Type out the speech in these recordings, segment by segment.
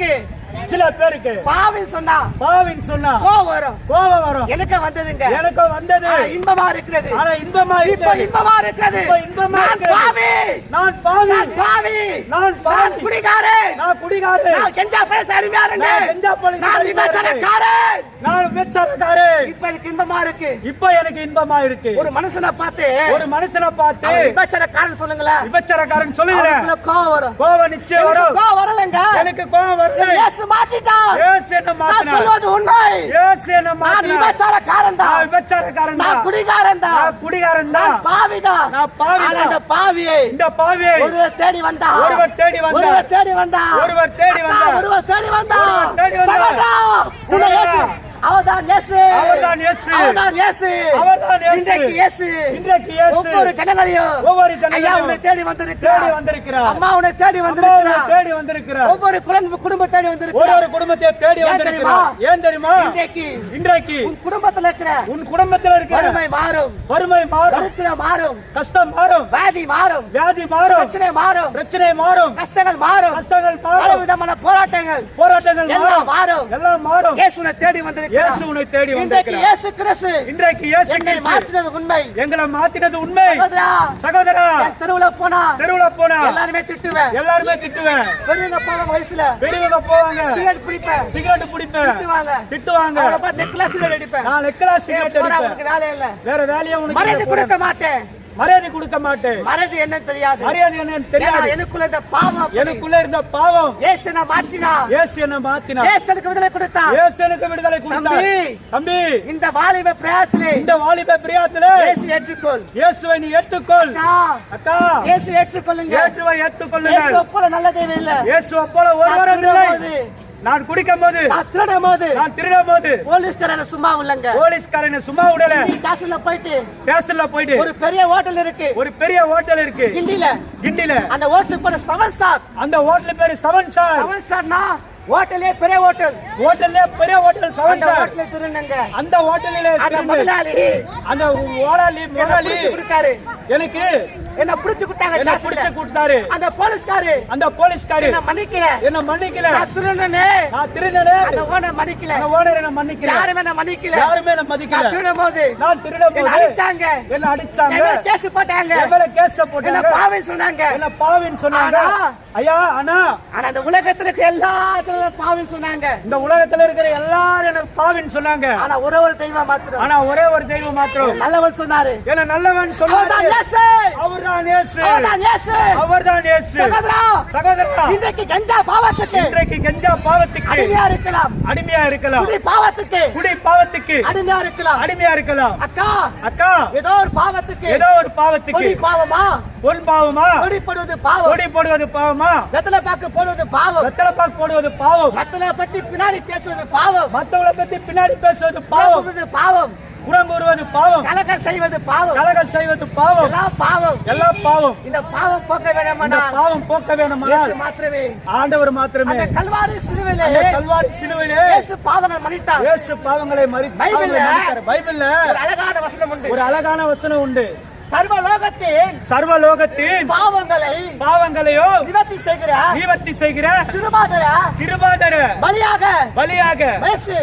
பேருக்கு சில பேருக்கு பாவி சொன்னா பாவின்னு சொன்னா கோவம் வரும். கோபம் வரும். எனக்கு வந்ததுங்க. எனக்கு வந்தது. இன்பமா இருக்கிறது. ஆனா இன்பமா இப்ப இன்பமா இருக்கிறது. இப்ப இன்பமா நான். பாவி. நான் பாவி. நான் பாவி. நான் பாவி. குடிகாரன். நான் குடிகாரன். நான் கெஞ்சா பழத்தை அடிமையாரன் நான் கெஞ்சா பழத்தை நான். விபச்சாரக்காரன் நான் விபச்சாரக்காரன் இப்ப எனக்கு இன்பமா இருக்கு. இப்ப எனக்கு இன்பமா இருக்கு. ஒரு மனுஷனை பார்த்து ஒரு மனுஷனை பார்த்து விபச்சாரக்காரன் சொல்லுங்களேன். விபச்சாரக்காரன் சொல்லுங்க கோவம் வரும். கோபம் நிச்சயம் வரும். கோவம் வரலங்க. எனக்கு கோபம் வருது இயேசு என்ன நான் மாத்தினா சொல்வது உண்மை. ஏசு என்ன நான் நான் தான். நான் தான். குடிகாரன் தான். நான் குடிகாரன் நான் தான். நான் பாவிதான். ஆனா அந்த பாவியை இந்த பாவியை ஒருவர் தேடி வந்தா ஒருவர் தேடி. ஒருவர் தேடி வந்தா ஒருவர் தேடி வந்தார். ஒருவர் தேடி வந்தா ஒருவர் தேடி. சகோதரா, உன்னை. இயேசு அவர்தான் இயேசு. அவர்தான் இயேசு. அவர்தான் இயேசு. அவர்தான் இயேசு. இன்றைக்கு இயேசு. இன்றைக்கு இயேசு. ஒவ்வொரு ஜனங்களையும் ஒவ்வொரு ஜனங்களையும் ஐயா உன்னை தேடி வந்திருக்கிறார். தேடி வந்திருக்கிறார். அம்மா உன்னை தேடி வந்திருக்கிறார். தேடி வந்திருக்கிறார். ஒவ்வொரு குழந்தை குடும்ப தேடி வந்திருக்கிறார். ஒரு குடும்பத்தை தேடி வந்திருக்கிறார்? ஏன் தெரியுமா? இன்றைக்கு இன்றைக்கு உன் குடும்பத்துல இருக்கிற உன் குடும்பத்தில் இருக்கிற வறுமை மாறும். வறுமை மாறும். தரித்திரம் மாறும். கஷ்டம் மாறும். வியாதி மாறும். வியாதி மாறும். பிரச்சனை மாறும். பிரச்சனை மாறும். கஷ்டங்கள் மாறும். கஷ்டங்கள் மாறும். விதமான போராட்டங்கள். போராட்டங்கள் எல்லாம் மாறும். மாறும். எல்லாம் மாறும். இயேசுனை தேடி வந்திருக்கிறார். இயேசு உன்னை தேடி வந்திருக்கிறார். இயேசு கிறிஸ்து இன்றைக்கு இயேசு என்னை மாற்றினது உண்மை. எங்களை மாத்தினது உண்மை. சகோதரா தெருவுல போனா. தெருவுல போனா. எல்லாருமே திட்டுவேன். எல்லாருமே திட்டுவேன். பெரியவங்க போன வயசுல. பெரியவங்க போவாங்க. சிகரெட் பிடிப்பேன். சிகரெட் பிடிப்பேன். திட்டுவாங்க. திட்டுவாங்க. நெக்லஸ் சிகரெட் அடிப்பேன். நான் நெக்கலா ஏய், சிகரெட் அடிப்பேன். வேற வேலையா உனக்கு இல்லை, கொடுக்க. மாட்டேன். மரியாதை கொடுக்க மாட்டேன். மரியாதை என்னன்னு தெரியாது. மரியாதை என்னன்னு தெரியாது. எனக்குள்ள இந்த பாவம் அப்படி. எனக்குள்ள இருந்த பாவம். இயேசு நான் மாற்றினா. இயேசு என்ன மாத்தினா இயேசு எனக்கு விடுதலை கொடுத்தான். இயேசு எனக்கு விடுதலை கொடுத்தார் தம்பி. இந்த வாலிப பிரயாத்திலே இந்த வாலிப பிரியாத்துல இயேசு ஏற்றுக்கொள். இயேசுவை நீ ஏற்றுக்கொள். அக்கா, இயேசு ஏற்றுக்கொள்ளுங்க ஏற்றுவை இயேசு ஏற்றுக்கொள்ளுங்கள் போல நல்ல தெய்வம் இல்ல. இயேசுவை போல ஒருவரும் இல்லை. நான் குடிக்கும் போது நான் திருடும் போது நான் திருடும் போது போலீஸ்காரன சும்மா இல்லங்க போலீஸ்காரனை சும்மா விடல. ஸ்டேஷன்ல போயிட்டு ஸ்டேஷன்ல போயிட்டு ஒரு பெரிய ஹோட்டல் இருக்கு. ஒரு பெரிய ஹோட்டல் இருக்கு. கிண்டில. கிண்டில. அந்த ஹோட்டல் பேரு செவன் ஸ்டார் அந்த ஹோட்டல் பேரு செவன் சார் செவன் ஸ்டார்னா ஹோட்டலே பெரிய ஹோட்டல். ஹோட்டல்ல பெரிய ஹோட்டல் செவன் அந்த சார் ஹோட்டல திருநங்க அந்த ஹோட்டலில அந்த முதலாளி அந்த என்ன முதலாளி எனக்கு என்ன பிடிச்சு கொடுத்தாங்க என்ன. பிடிச்சு கொடுத்தாரு அந்த போலீஸ்காரு. அந்த போலீஸ்காரு. என்ன மன்னிக்கல. என்ன மன்னிக்கல. நான் திருடனே. நான் திருடனே. அந்த ஓனர் மன்னிக்கல. அந்த ஓனர் என்ன மன்னிக்கல. யாருமே என்ன மன்னிக்கல. யாருமே என்ன நான் மதிக்கல திருடும் போது நான் திருடும் என்ன போது அடிச்சாங்க. என்ன அடிச்சாங்க. என் மேல கேஸ் போட்டாங்க. மேல கேஸ் என்ன போட்டாங்க பாவை சொன்னாங்க. என்ன பாவின்னு சொன்னாங்க. ஆனா, ஐயா அண்ணா. ஆனா அந்த உலகத்துல இருக்க எல்லாத்துல பாவை சொன்னாங்க. இந்த உலகத்துல இருக்கிற எல்லாரும் என்ன பாவின்னு சொன்னாங்க. ஆனா ஒரே ஒரு தெய்வம் மாத்திரம். ஆனா ஒரே ஒரு தெய்வம் மாத்திரம். நல்லவன் சொன்னாரு. என்ன நல்லவன் சொன்னாரு. இயேசு. அவர்தான் இயேசு. அவர்தான் இயேசு. அவர்தான் இயேசு. சகோதரா சகோதரா. இன்றைக்கு கஞ்சா பாவத்துக்கு. இன்றைக்கு கஞ்சா பாவத்துக்கு. அடிமையா இருக்கலாம். அடிமையா இருக்கலாம். குடி பாவத்துக்கு. குடி பாவத்துக்கு. அடிமையா இருக்கலாம். அடிமையா இருக்கலாம். அக்கா அக்கா. ஏதோ ஒரு பாவத்துக்கு. ஏதோ ஒரு பாவத்துக்கு. கொடி பாவமா? பொன் பாவமா? கொடி போடுவது பாவம். கொடி போடுவது பாவமா? வெத்தலை பாக்கு போடுவது பாவம். வெத்தலை பாக்கு போடுவது பாவம். மத்தளை பற்றி பின்னாடி பேசுவது பாவம். மத்தவங்களை பத்தி பின்னாடி பேசுவது பாவம். பாவம். குரம் கூறுவது பாவம். கலகம் செய்வது பாவம். கலகம் செய்வது பாவம். எல்லாம் பாவம். எல்லாம் பாவம். இந்த பாவம் போக்க இந்த வேண்டாமானால் பாவம் போக்க வேணுமானால் மாத்திரமே. ஆண்டவர் மாத்திரமே. அந்த கல்வாரி சிலுவையிலே அந்த கல்வாரி சிலுவையிலே இயேசு பாவங்கள் மன்னித்தார் இயேசு பாவங்களை மறி பைபிள்ல மன்னித்தார். பைபிள்ல ஒரு அழகான வசனம் உண்டு. ஒரு அழகான வசனம் உண்டு. சர்வ லோகத்தின் சர்வலோகத்தின் பாவங்களை பாவங்களையோ நிவர்த்தி செய்கிற நிவர்த்தி செய்கிற திருமாதர திருபாதர பலியாக பலியாக இயேசு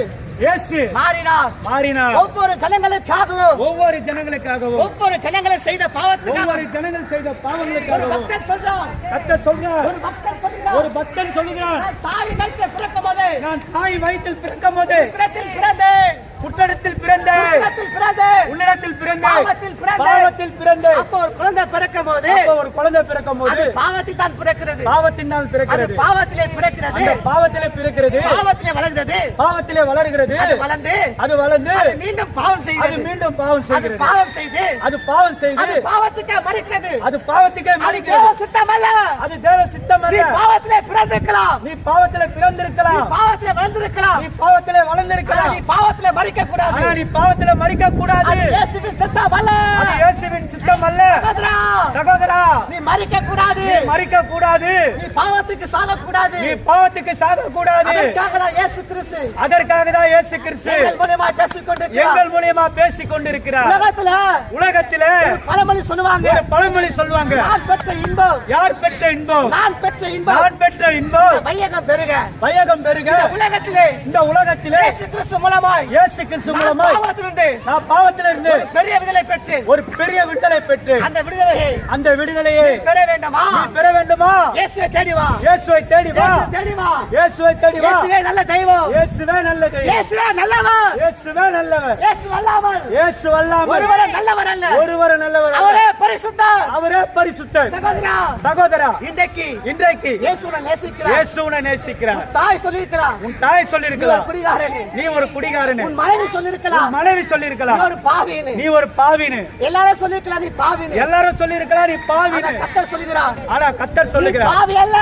இயேசு மாறினார். மாறினார். ஒவ்வொரு ஜனங்களுக்காகவும் ஒவ்வொரு ஜனங்களுக்காகவும் ஒவ்வொரு ஜனங்களை செய்த பாவத்துக்காக ஒவ்வொரு ஜனங்கள் செய்த ஒரு பாவங்களுக்காகவும் பக்தன் சொல்றான் கத்த சொல்றார். ஒரு பக்தன் ஒரு நான் தாய் கழுத்தில் பிறக்கும் போது நான் தாய் வயிற்றில் பிறக்கும் போது பிறத்தில் பிறந்தேன். பிறத்தில் பிறந்தேன் உன்னிடத்தில் பிறந்தேன் பாவத்தில். பாவத்தில் பிறந்தேன் அப்போ ஒரு குழந்தை பிறக்கும் போது ஒரு குழந்தை பிறக்கும் அது போது பாவத்தில் தான் பிறக்கிறது. பாவத்தினால் அது பிறக்கிறது. பாவத்திலே பிறக்கிறது. பாவத்திலே பிறக்கிறது. பாவத்திலே வளர்கிறது. பாவத்திலே வளர்கிறது. அது வளர்ந்து அது வளர்ந்து அது மீண்டும் பாவம் அது செய்கிறது மீண்டும் பாவம் அது செய்கிறது. பாவம் செய்து அது பாவம் செய்து அது பாவத்துக்கே மறிக்கிறது. அது பாவத்துக்கே அது மறிக்கிறது. தேவ சித்தம் அல்ல அது தேவ சித்தம் நீ பாவத்திலே பிறந்திருக்கலாம். நீ பாவத்திலே நீ பிறந்திருக்கலாம் பாவத்திலே வளர்ந்திருக்கலாம். நீ பாவத்திலே வளர்ந்திருக்கலாம். நீ பாவத்திலே மறிக்க கூடாது ஆனா நீ பாவத்துல மறிக்க கூடாது அது இயேசுவின் சித்தம் அல்ல அது இயேசுவின் சித்தம் அல்ல சகோதரா சகோதரா நீ மறிக்க கூடாது நீ மறிக்க கூடாது நீ பாவத்துக்கு சாக கூடாது நீ பாவத்துக்கு சாக கூடாது அதற்காக தான் இயேசு கிறிஸ்து. அதற்காக தான் இயேசு கிறிஸ்து. எங்கள் மூலியமா பேசிக் கொண்டிருக்கிறார் எங்கள் மூலியமா பேசிக் கொண்டிருக்கிறார் உலகத்துல உலகத்திலே பழமொழி சொல்லுவாங்க. பழமொழி சொல்லுவாங்க. நான் பெற்ற இன்பம். யார் பெற்ற இன்பம்? நான் பெற்ற இன்பம். நான் பெற்ற இன்பம். வையகம் பெருக வையகம் பெருக இந்த உலகத்திலே இந்த உலகத்திலே இயேசு கிறிஸ்து மூலமாய் இயேசு கிறிஸ்து நான் மூலமாய் பாவத்திலிருந்து நான் பாவத்திலிருந்து ஒரு பெரிய விடுதலை பெற்று. ஒரு பெரிய விடுதலை பெற்று. அந்த விடுதலையை அந்த விடுதலையை பெற வேண்டுமா? பெற வேண்டுமா? இயேசுவை தேடி வா. இயேசுவை தேடி வா. இயேசுவை தேடி வா. இயேசுவை தேடி வா. இயேசுவே நல்ல தெய்வம். இயேசுவே நல்லது இயேசுவே நல்லவர். இயேசுவே நல்லவர். இயேசு வல்லாமல். இயேசு அல்லாமல் ஒருவரே நல்லவர் அல்ல ஒருவர் நல்லவர். அவரே பரிசுத்தர். அவரே பரிசுத்தர். சகோதரா. சகோதரா. இன்றைக்கு இன்றைக்கு இயேசுவை நேசிக்கிறார். இயேசுவை நேசிக்கிறார். தாய் சொல்லியிருக்கிறார். உன் தாய் சொல்லிருக்கலாம் குடிகாரன். நீ ஒரு குடிகாரன். மனைவி சொல்லியிருக்கலாம். மனைவி சொல்லிருக்கலாம் ஒரு பாவின்னு. நீ ஒரு பாவின்னு. எல்லாரும் சொல்லியிருக்கலாம் நீ பாவின்னு. எல்லாரும் சொல்லிருக்கலாம் நீ ஆனா பாவின்னு கத்தர் சொல்லுகிறார். ஆனா கத்தர் சொல்லுகிறார். பாவி அல்ல.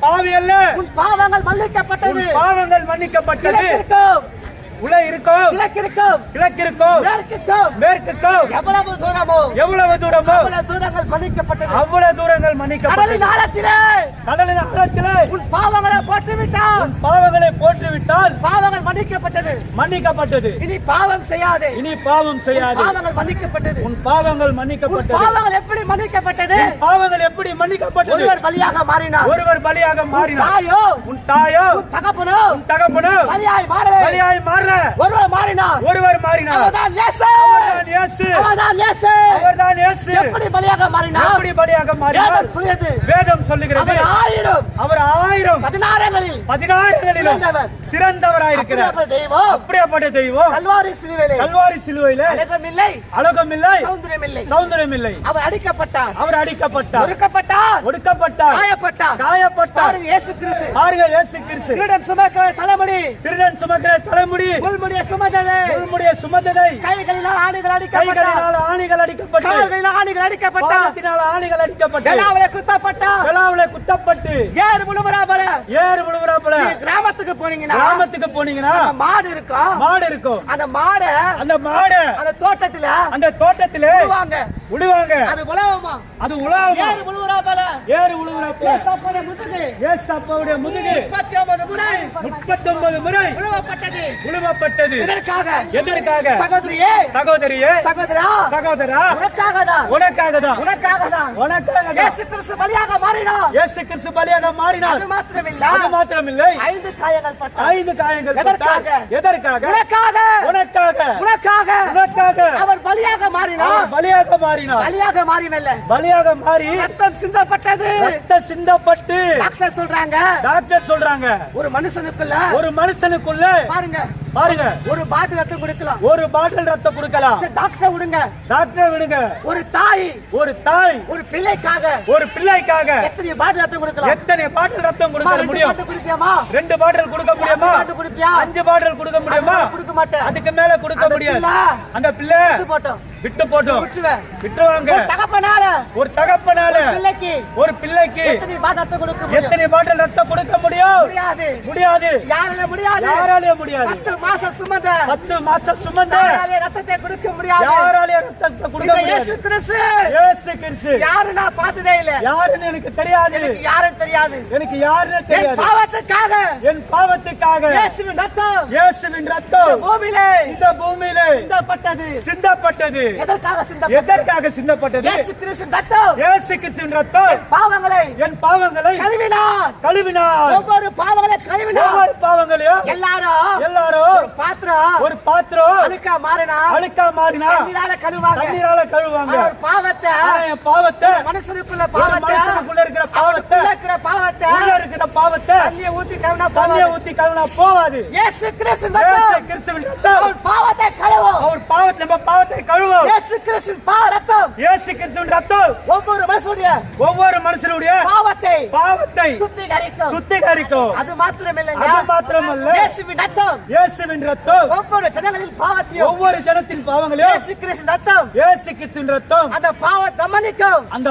பாவி அல்ல. உன் பாவங்கள் மன்னிக்கப்பட்டது. பாவங்கள் மன்னிக்கப்பட்டது. உள்ள இருக்கும். கிழக்கிற்கும் கிழக்கிற்கும் மேற்கிற்கும். மேற்குக்கும் எவ்வளவு தூரமோ எவ்வளவு தூரமோ. அவ்வளவு தூரங்கள் மன்னிக்கப்பட்டது. அவ்வளவு தூரங்கள் மன்னிக்கப்பட்டது. கடலின் ஆழத்திலே. கடலின் ஆழத்திலே. உன் பாவங்களை போட்டு விட்டால் உன் பாவங்களை போற்றுவிட்டால் பாவங்கள் மன்னிக்கப்பட்டது. மன்னிக்கப்பட்டது. இனி பாவம் செய்யாதே. இனி பாவம் செய்யாது. பாவங்கள் மன்னிக்கப்பட்டது. உன் பாவங்கள் மன்னிக்கப்பட்டது. பாவங்கள் எப்படி மன்னிக்கப்பட்டது? பாவங்கள் எப்படி மன்னிக்கப்பட்டது? ஒருவர் பலியாக மாறினார் ஒருவர் பலியாக மாறினார் தாயோ? உன் தாயோ? உன் தகப்பனோ? உன் தகப்பனோ? பலியாய் மாறல பலியாய் ஒருவர் மாறினார். ஒருவர் மாறினார். அவர்தான் இயேசு. அவர்தான் இயேசு. அவர்தான் இயேசு. அவர்தான் இயேசு. எப்படி பலியாக மாறினார்? எப்படி பலியாக மாறினார்? வேதம் சொல்லுகிறது. வேதம் சொல்லுகிறது. அவர் ஆயிரம். பதினாறுகளிலும் சிறந்தவர். சிறந்தவராயிருக்கிறார். அப்படிப்பட்ட தெய்வம். அப்படியாப்பட்ட தெய்வம். கல்வாரி சிலுவையிலே. கல்வாரி சிலுவையில. அழகம் இல்லை அழகம் இல்லை சௌந்தரியம் இல்லை சௌந்தரியம் இல்லை அவர் அடிக்கப்பட்டார். அவர் அடிக்கப்பட்டார். ஒடுக்கப்பட்டார். ஒடுக்கப்பட்டார். காயப்பட்டார். காயப்பட்டார். இயேசு கிறிஸ்து. பாருங்க இயேசு கிறிஸ்து. சுமக்கிற தலைமுடி. திருடன் சுமக்கிற தலைமுடி. முள்முடிய சுமந்தது. முள்முடிய சுமந்ததை. கைகளினால் ஆணிகள் அடிக்கப்பட்டார். ஆணிகள் அடிக்கப்பட்டு. கால்களினால் ஆணிகள் அடிக்கப்பட்டார். பாதத்தினால் ஆணிகள் அடிக்கப்பட்டு. எல்லாவிலே குத்தப்பட்டார். விழாவில குத்தப்பட்டு. ஏறு முழுவராபல ஏறு விழுவுறாப்புல கிராமத்துக்கு போனீங்கன்னா கிராமத்துக்கு போனீங்கன்னா மாடு இருக்கும் மாடு இருக்கும் அந்த மாடை அந்த மாடு அந்த தோட்டத்துல அந்த தோட்டத்திலே விடுவாங்க. விடுவாங்க. அது உலகமா? அது உலாவமா ஏறு முழுவராபல ஏறு விழுவுறாப்புல சாப்பாடு முதுகு. ஏசு அப்பாவுடைய முதுகு. முப்பத்தி ஒன்பது முறை. முப்பத்தொன்பது முறை. உழுவப்பட்டது. விழுவப்பட்டது இதற்காக எதற்காக? சகோதரியே. சகோதரியே. சகோதரா? சகோதரா? உனக்காக தான் உனக்காக தான் உனக்காக தான் உனக்காக இயேசு கிறிஸ்து பலியாக மாறினார். இயேசு கிறிஸ்து பலியாக மாறினார். அது மாத்திரமில்ல. அது மாத்திரமில்லை ஐந்து காயங்கள் பட்டார் ஐந்து காயங்கள் எதற்காக? எதற்காக? உனக்காக. உனக்காக. உனக்காக. உனக்காக. அவர் பலியாக மாறினார். பலியாக மாறினார். பலியாக மாறிவல்ல பலியாக மாறி ரத்தம் சிந்தப்பட்டது. ரத்த சிந்தப்பட்டு டாக்டர் சொல்றாங்க. டாக்டர் சொல்றாங்க. ஒரு மனுஷனுக்குள்ள ஒரு மனுஷனுக்குள்ள பாருங்க. பாருங்க. ஒரு பாட்டில் ரத்தம் கொடுக்கலாம். ஒரு பாட்டில் ரத்தம் கொடுக்கலாம். டாக்டரை விடுங்க. டாக்டர் விடுங்க. ஒரு தாய். ஒரு தாய். ஒரு பிள்ளைக்காக. ஒரு பிள்ளைக்காக. எத்தனை பாட்டில் ரத்தம் கொடுக்கலாம்? எத்தனை பாட்டில் ரத்தம் கொடுக்க முடியும்? குடிப்பியாமா ரெண்டு பாட்டில் கொடுக்க முடியுமா? குடிப்பியா? அஞ்சு பாட்டில் கொடுக்க முடியுமா? கொடுக்க மாட்டேன். அதுக்கு மேல கொடுக்க முடியாது. அந்த பிள்ளை. போட்டோம். விட்டு போட்டோம். ஒரு தகப்பனால. ஒரு தகப்பனால. பிள்ளைக்கு. ஒரு பிள்ளைக்கு. எத்தனை பாட்டில் ரத்தம் கொடுக்க முடியும்? முடியாது. யாரால முடியாது. யாராலே முடியாது. பத்து மாசம் சுமந்த. பத்து மாசம் சுமந்த. யாராலே ரத்தத்தை கொடுக்க முடியாது. யாராலே ரத்தத்தை கொடுக்க இந்த முடியாது. இயேசு கிறிஸ்து. இயேசு கிறிஸ்து. யாரு நான் பார்த்ததே இல்ல. யாருன்னு எனக்கு தெரியாது. எனக்கு யாரும் தெரியாது. எனக்கு யாருன்னு என் தெரியாது. பாவத்துக்காக. என் பாவத்துக்காக. இயேசுவின் ரத்தம். இயேசுவின் இந்த ரத்தம் பூமியிலே. இந்த பூமியிலே. சிந்தப்பட்டது. சிந்தப்பட்டது. எதற்காக சிந்தப்பட்டது? எதற்காக சிந்தப்பட்டது? இயேசு கிறிஸ்துவின் ரத்தம். இயேசு கிறிஸ்துவின் ரத்தம். பாவங்களை என் பாவங்களை கழுவினார். கழுவினார். ஒவ்வொரு பாவங்களை ஒவ்வொரு பாவங்களையும் எல்லாரும் எல்லாரும் ஒரு பாத்திரம் ஒரு பாத்திரம் அழுக்கா மாறினா? அழுக்கா மாறினா? தண்ணீரால கழுவாங்க. தண்ணீரால கழுவாங்க. அவர் பாவத்தை. பாவத்தை. மனுஷனுக்குள்ள ஒரு பாவத்தை. மனுஷனுக்குள்ள இருக்கிற பாவத்தை. இருக்கிற பாவத்தை. உள்ள இருக்கிற பாவத்தை. தண்ணியை ஊத்தி கழுவினா தண்ணிய போவாது ஊத்தி கழுவினா போவாது இயேசு கிறிஸ்து இயேசு கிறிஸ்துவின் ரத்தம். அவர் பாவத்தை கழுவும். அவர் பாவத்தை நம்ம பாவத்தை கழுவும். இயேசு கிறிஸ்து பாவ ரத்தம். இயேசு கிறிஸ்துவின் ரத்தம். ஒவ்வொரு மனுஷனுடைய ஒவ்வொரு மனுஷனுடைய பாவத்தை பாவத்தை சுத்திகரிக்கும். சுத்திகரிக்கும். அது மாத்திரம் இல்லைங்க அது மாத்திரமல்ல. இயேசுவின் ரத்தம். இயேசுவின் ரத்தம். ஒவ்வொரு ஜனங்களின் பாவத்தையும் ஒவ்வொரு ஜனத்தின் பாவங்களையும் இயேசு கிறிஸ்து ரத்தம். இயேசு கிறிஸ்துவின் ரத்தம். அந்த பாவத்தை மன்னிக்கும். அந்த